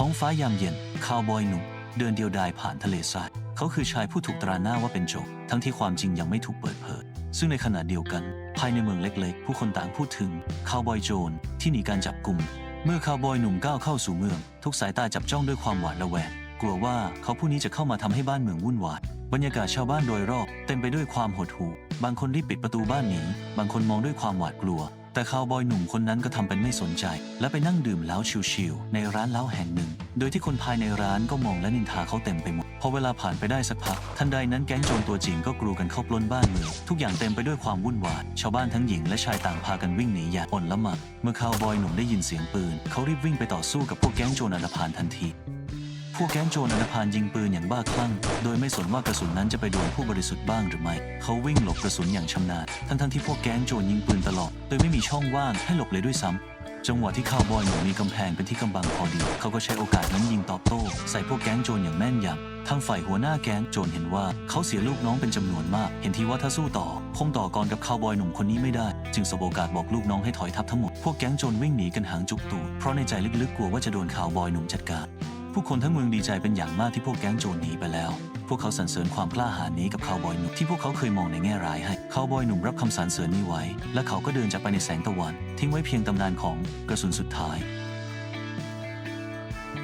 ท้องฟ้ายามเย็นคาวบอยหนุ่มเดินเดียวดายผ่านทะเลทรายเขาคือชายผู้ถูกตราหน้าว่าเป็นโจรทั้งที่ความจริงยังไม่ถูกเปิดเผย ซึ่งในขณะเดียวกัน ภายในเมืองเล็กๆ ผู้คนต่างพูดถึงคาวบอยโจรที่หนีการจับกลุ่มเมื่อคาวบอยหนุ่มก้าวเข้าสู่เมือง ทุกสายตาจับจ้องด้วยความหวาดระแวงกลัวว่าเขาผู้นี้จะเข้ามาทำให้บ้านเมืองวุ่นวายบรรยากาศชาวบ้านโดยรอบ เต็มไปด้วยความหดหู่ บางคนรีบปิดประตูบ้านหนีบางคนมองด้วยความหวาดกลัว แต่คาวบอยหนุ่มคนนั้นก็ทำเป็นไม่สนใจ และไปนั่งดื่มเหล้าชิวๆในร้านเหล้าแห่งหนึ่ง โดยที่คนภายในร้านก็มองและนินทาเขาเต็มไปหมด พอเวลาผ่านไปได้สักพัก ทันใดนั้นแก๊งโจรตัวจริงก็กรูกันเข้าปล้นบ้านเมืองทุกอย่างเต็มไปด้วยความวุ่นวาย ชาวบ้านทั้งหญิงและชายต่างพากันวิ่งหนีอย่างอ่อนละมากเมื่อคาวบอยหนุ่มได้ยินเสียงปืน เขารีบวิ่งไปต่อสู้กับพวกแก๊งโจรอันธพาลทันที พวกแก๊งโจรอันธพาลยิงปืนอย่างบ้าคลั่ง โดยไม่สนว่ากระสุนนั้นจะไปโดนผู้บริสุทธิ์บ้างหรือไม่ เขาวิ่งหลบกระสุนอย่างชำนาญ ทั้งๆที่พวกแก๊งโจรยิงปืนตลอด โดยไม่มีช่องว่างให้หลบเลยด้วยซ้ำจังหวะที่คาวบอยหนุ่มมีกำแพงเป็นที่กำบังพอดี เขาก็ใช้โอกาสนั้นยิงตอบโต้ ใส่พวกแก๊งโจรอย่างแม่นยำทางฝ่ายหัวหน้าแก๊งโจรเห็นว่าเขาเสียลูกน้องเป็นจำนวนมาก เห็นทีว่าถ้าสู้ต่อ คงต่อกรกับคาวบอยหนุ่มคนนี้ไม่ได้ จึงสบโอกาสบอกลูกน้องให้ถอยทัพทั้งหมด พวกแก๊งโจรวิ่งหนีกันหางจุกตูดเพราะในใจลึกๆกลัวว่าจะโดนคาวบอยหนุ่มจัดการ ผู้คนทั้งเมืองดีใจเป็นอย่างมากที่พวกแก๊งโจรหนีไปแล้ว พวกเขาสรรเสริญความกล้าหาญนี้กับคาวบอยหนุ่มที่พวกเขาเคยมองในแง่ร้ายให้คาวบอยหนุ่มรับคำสรรเสริญนี้ไว้ และเขาก็เดินจากไปในแสงตะวัน ทิ้งไว้เพียงตำนานของกระสุนสุดท้าย